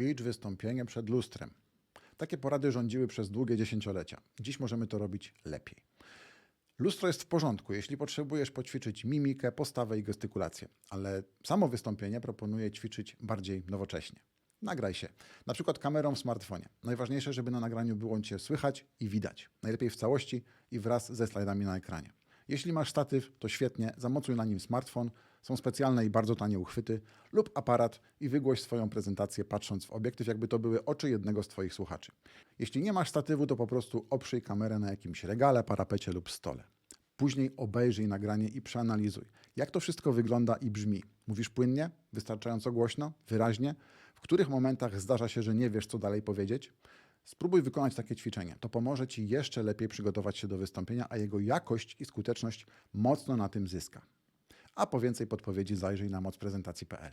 Ćwicz wystąpienie przed lustrem. Takie porady rządziły przez długie dziesięciolecia. Dziś możemy to robić lepiej. Lustro jest w porządku, jeśli potrzebujesz poćwiczyć mimikę, postawę i gestykulację, ale samo wystąpienie proponuję ćwiczyć bardziej nowocześnie. Nagraj się, na przykład kamerą w smartfonie. Najważniejsze, żeby na nagraniu było Cię słychać i widać. Najlepiej w całości i wraz ze slajdami na ekranie. Jeśli masz statyw, to świetnie, zamocuj na nim smartfon, są specjalne i bardzo tanie uchwyty lub aparat i wygłoś swoją prezentację patrząc w obiektyw, jakby to były oczy jednego z Twoich słuchaczy. Jeśli nie masz statywu, to po prostu oprzyj kamerę na jakimś regale, parapecie lub stole. Później obejrzyj nagranie i przeanalizuj, jak to wszystko wygląda i brzmi. Mówisz płynnie, wystarczająco głośno, wyraźnie? W których momentach zdarza się, że nie wiesz, co dalej powiedzieć? Spróbuj wykonać takie ćwiczenie. To pomoże Ci jeszcze lepiej przygotować się do wystąpienia, a jego jakość i skuteczność mocno na tym zyska. A po więcej podpowiedzi zajrzyj na mocprezentacji.pl.